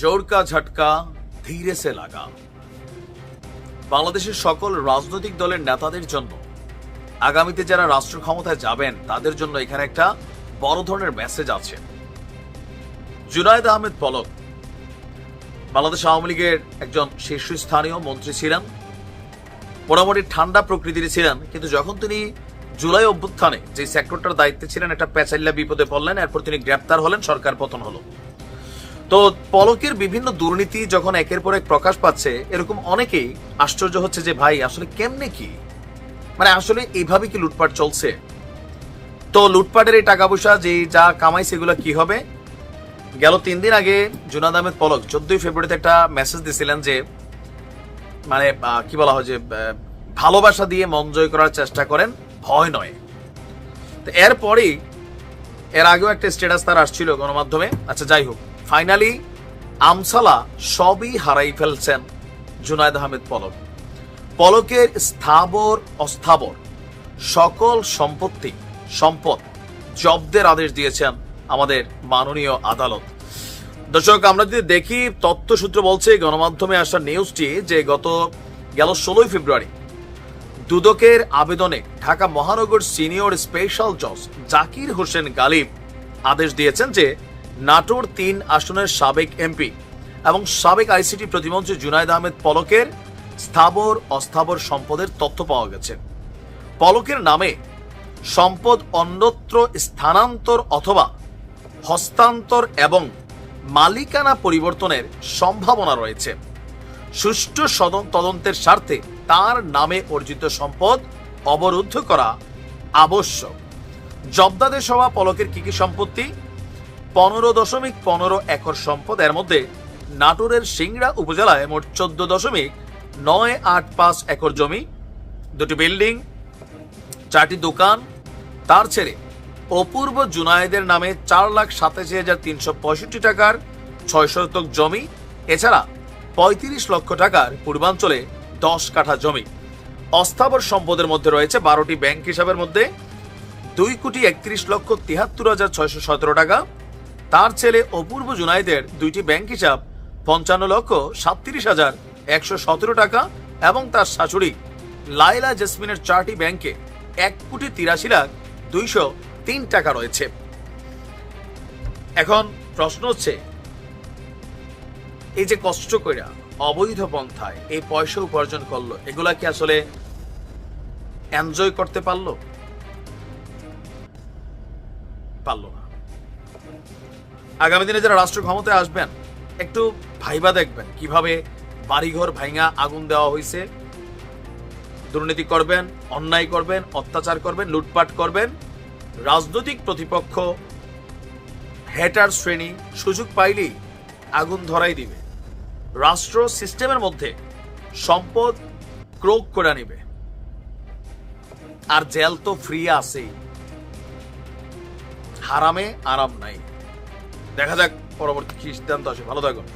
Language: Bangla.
জোরকা ঝটকা, ধীরে সে লাগা বাংলাদেশের সকল রাজনৈতিক দলের নেতাদের জন্য, আগামীতে যারা রাষ্ট্র ক্ষমতায় যাবেন, তাদের জন্য এখানে একটা বড় ধরনের মেসেজ আছে। জুনায়দ আহমেদ পলক, বাংলাদেশ আওয়ামী লীগের একজন শীর্ষস্থানীয় মন্ত্রী ছিলেন। মোটামুটি ঠান্ডা প্রকৃতির ছিলেন, কিন্তু যখন তিনি জুলাই অভ্যুত্থানে যে সেক্টরটার দায়িত্বে ছিলেন, একটা প্যাচাল্লা বিপদে পড়লেন, এরপর তিনি গ্রেপ্তার হলেন, সরকার পতন হলো। তো পলকের বিভিন্ন দুর্নীতি যখন একের পর এক প্রকাশ পাচ্ছে, এরকম অনেকেই আশ্চর্য হচ্ছে যে, ভাই, আসলে কেমনে কি? মানে আসলে এইভাবে কি লুটপাট চলছে? তো লুটপাটের এই টাকা পয়সা যে যা কামাই, সেগুলো কি হবে? গেল তিন দিন আগে জুনাদ আহমেদ পলক চোদ্দই ফেব্রুয়ারিতে একটা মেসেজ দিয়েছিলেন যে মানে কি বলা হয় যে ভালোবাসা দিয়ে মন জয় করার চেষ্টা করেন, ভয় নয়। তো এরপরেই, এর আগেও একটা স্ট্যাটাস তার আসছিল গণমাধ্যমে। আচ্ছা যাই হোক। ফাইনালি, আমসালা সবই হারাই ফেলছেন জুনায়দ আহমেদ পলক। পলকের স্থাবর, অস্থাবর, সকল সম্পত্তি, সম্পদ জব্দের আদেশ দিয়েছেন আমাদের মাননীয় আদালত। দর্শক, আমরা যদি দেখি, তথ্যসূত্র বলছে, গণমাধ্যমে আসা নিউজটি যে গত গেল ষোলোই ফেব্রুয়ারি, দুদকের আবেদনে ঢাকা মহানগর সিনিয়র স্পেশাল জজ জাকির হোসেন গালিব আদেশ দিয়েছেন যে নাটোর তিন আসনের সাবেক এমপি এবং সাবেক আইসিটি প্রতিমন্ত্রী জুনায়দ আহমেদ পলকের স্থাবর অস্থাবর সম্পদের তথ্য পাওয়া গেছে। পলকের নামে সম্পদ অন্যত্র স্থানান্তর অথবা হস্তান্তর এবং মালিকানা পরিবর্তনের সম্ভাবনা রয়েছে। সুষ্ঠু সদন তদন্তের স্বার্থে তার নামে অর্জিত সম্পদ অবরুদ্ধ করা আবশ্যক। জব্দাদের সভা পলকের কি কি সম্পত্তি? পনেরো দশমিক পনেরো একর সম্পদ। এর মধ্যে নাটোরের সিংড়া উপজেলায় মোট চোদ্দ দশমিক নয় আট পাঁচ একর জমি, দুটি বিল্ডিং, চারটি দোকান। তার ছেড়ে অপূর্ব জুনায়েদের নামে চার লাখ সাতাশি হাজার তিনশো পঁয়ষট্টি টাকার ছয় শতক জমি, এছাড়া পঁয়ত্রিশ লক্ষ টাকার পূর্বাঞ্চলে দশ কাঠা জমি। অস্থাবর সম্পদের মধ্যে রয়েছে বারোটি ব্যাংক হিসাবের মধ্যে দুই কোটি একত্রিশ লক্ষ তিয়াত্তর হাজার ছয়শো সতেরো টাকা। তার ছেলে অপূর্ব জুনাইদের দুইটি ব্যাংক হিসাব, পঞ্চান্ন লক্ষ সাতত্রিশ হাজার একশো সতেরো টাকা এবং তার শাশুড়ি লাইলা জেসমিনের চারটি ব্যাংকে এক কোটি তিরাশি লাখ দুইশো তিন টাকা রয়েছে। এখন প্রশ্ন হচ্ছে, এই যে কষ্ট কইরা অবৈধ পন্থায় এই পয়সা উপার্জন করল, এগুলা কি আসলে এনজয় করতে পারল? পারল না। আগামী দিনে যারা রাষ্ট্র ক্ষমতায় আসবেন, একটু ভাইবা দেখবেন, কীভাবে বাড়িঘর ভাঙা আগুন দেওয়া হয়েছে দুর্নীতি করবেন, অন্যায় করবেন, অত্যাচার করবেন, লুটপাট করবেন। রাজনৈতিক প্রতিপক্ষ হেটার শ্রেণি সুযোগ পাইলেই আগুন ধরাই দিবে। রাষ্ট্র সিস্টেমের মধ্যে সম্পদ ক্রোক করে নিবে আর জেল তো ফ্রি আছেই। হারামে আরাম নাই। দেখা যাক পরবর্তী কি সিদ্ধান্ত আসে। ভালো থাকুন